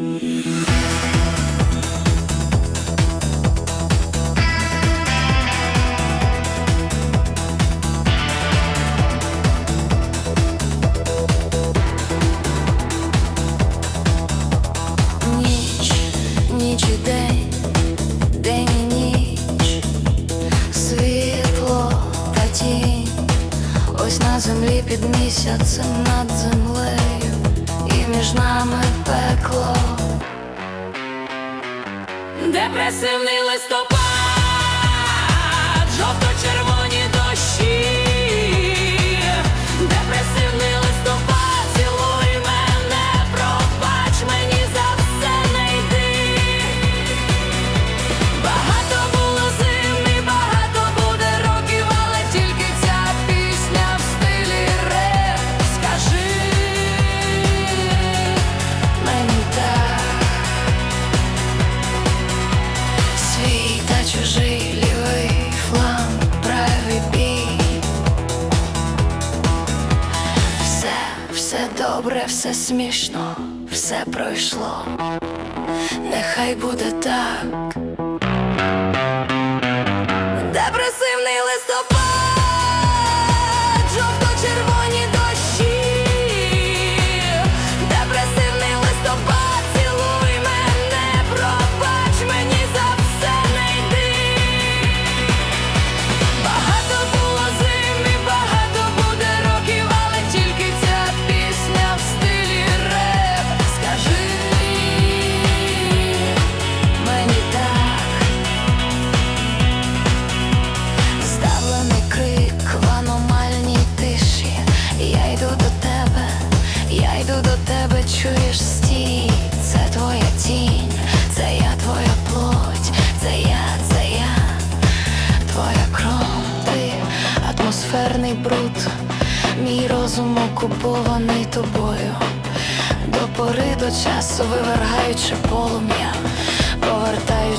Ніч, і день, і ніч, світло та тінь, ось на землі під місяцем над землею, і між нами пекло. Депресивний листопад, добре, все смішно, все пройшло. Нехай буде так. Йду до тебе, чуєш стій, це твоя тінь, це я твоя плоть, це я, це я, твоя кров, ти атмосферний бруд, мій розум окупований тобою. До пори до часу вивергаючи полум'я, повертаючись